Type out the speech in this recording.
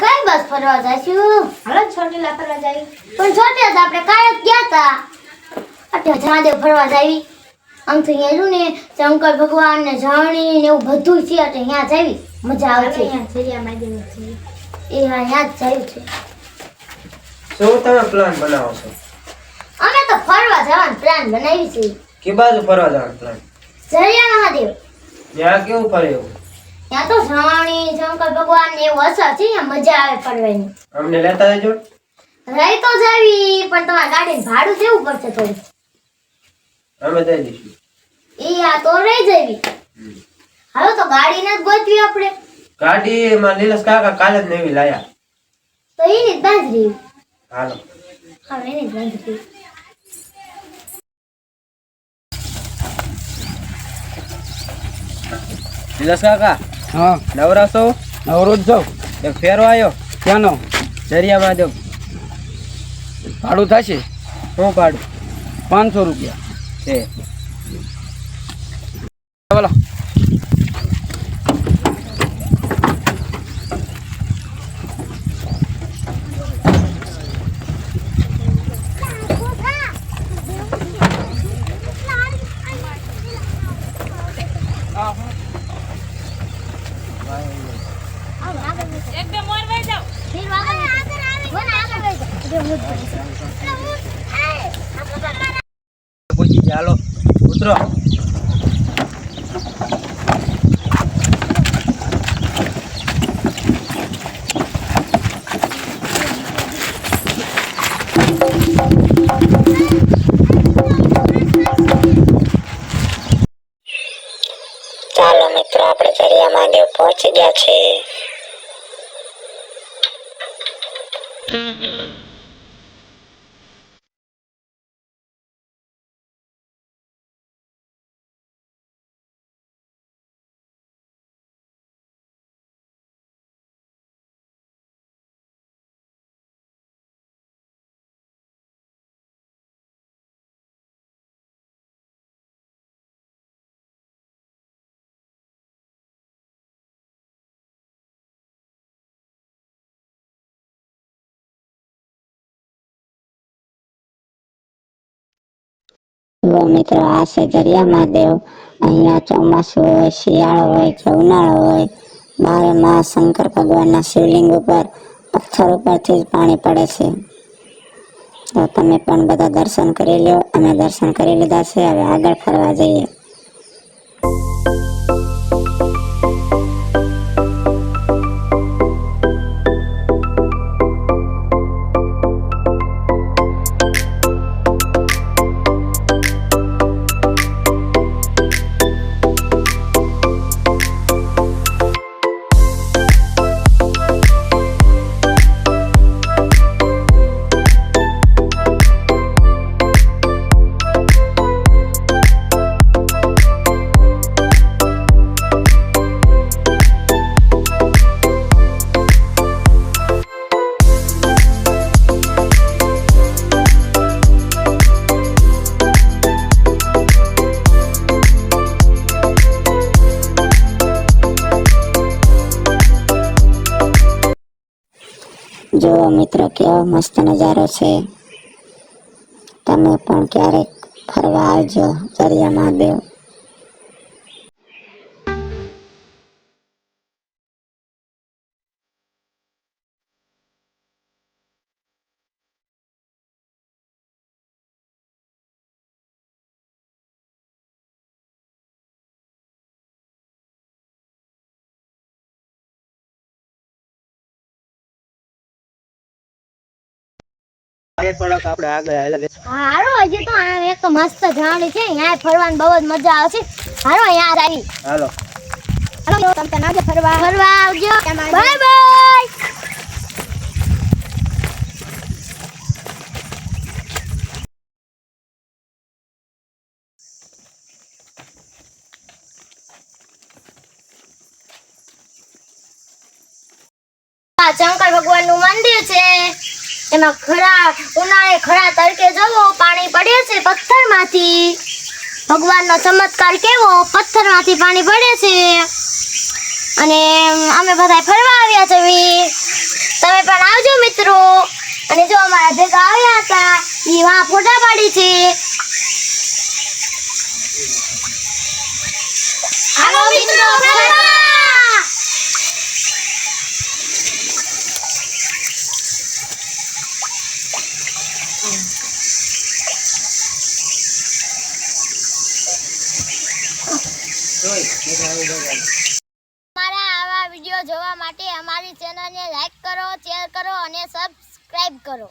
કઈ બસ ફરવા જઈશું? હાલો છોટીલા ફરવા જાય પણ છોટી હતા આપણે કાલે ગયા હતા એટલે મહાદેવ ફરવા જાવી. આમ તો અહીંયા રહ્યું ને શંકર ભગવાન ને જાણી ને એવું બધું છે એટલે અહીંયા જાવી. મજા આવશે. અહીંયા જરિયા માદેવ છે. એ હા અહીંયા જ જાયું છે. શું તમે પ્લાન બનાવો છો? અમે તો ફરવા જવાનો પ્લાન બનાવી છે. કે બાજુ ફરવા જવાનો પ્લાન ઝરિયા મહાદેવ. ત્યાં કેવું ફરે એવું? ત્યાં તો ઝરણી શંકર ભગવાન ને એવું અસર છે મજા આવે ફરવાની. અમને લેતા જજો. રહી તો જાવી પણ તમારે ગાડીને ભાડું દેવું પડશે થોડું અમે દઈ દઈશું. એ આ તો રહી જવી. હાલો તો ગાડી ને ગોતવી આપણે. ગાડીમાં નીલેશ કાકા કાલે જ નવી લાયા. તો એની જ બાંધરી હાલો. હા એની જ બાંધરી નીલેશ કાકા. હા. નવરા છો? નવરો જ એક ફેરો આવ્યો ક્યાંનો? દરિયા મહાદેવ ભાડું થશે? શું ભાડું? પાંચસો રૂપિયા. છે. બોલો ઉતરો. ચાલો મિત્રો આપણે ચરિયા માંગે પહોંચી ગયા છે જુઓ મિત્રો, આ છે દરિયા મહાદેવ અહીંયા ચોમાસું હોય, શિયાળો હોય, કે ઉનાળો હોય, બારે માં શંકર ભગવાનના શિવલિંગ ઉપર પથ્થર ઉપરથી જ પાણી પડે છે. તો તમે પણ બધા દર્શન કરી લો અમે દર્શન કરી લીધા છે. હવે આગળ ફરવા જઈએ. જુઓ મિત્રો કેવો મસ્ત નજારો છે. તમે પણ ક્યારેક ફરવા આવજો દરિયા મહાદેવ થોડાક આપણે આગળ હાલ્યા હારો હજી તો આ એક મસ્ત જાણી છે અહીંયા ફરવાની બહુ જ મજા આવશે. હારો અહીંયા આવી હાલો. હાલો તમે ત્યાં આવજો ફરવા. ફરવા આવજો. Bye bye. શંકર ભગવાનનું મંદિર છે. એમાં ખરા, ઉનાળે ખરા તડકે જવો, પાણી પડે છે પથ્થરમાંથી. ભગવાનનો ચમત્કાર કેવો? પથ્થરમાંથી પાણી પડે છે. અને, અમે બધા ફરવા આવ્યા છે તમે પણ આવજો મિત્રો. અને જો અમારા ભેગા આવ્યા હતા એ વાં ફોટા પાડી છે. હાલો મિત્રો, ફરવા! અમારા આવા વીડિયો જોવા માટે અમારી ચેનલને લાઈક કરો શેર કરો અને સબસ્ક્રાઈબ કરો.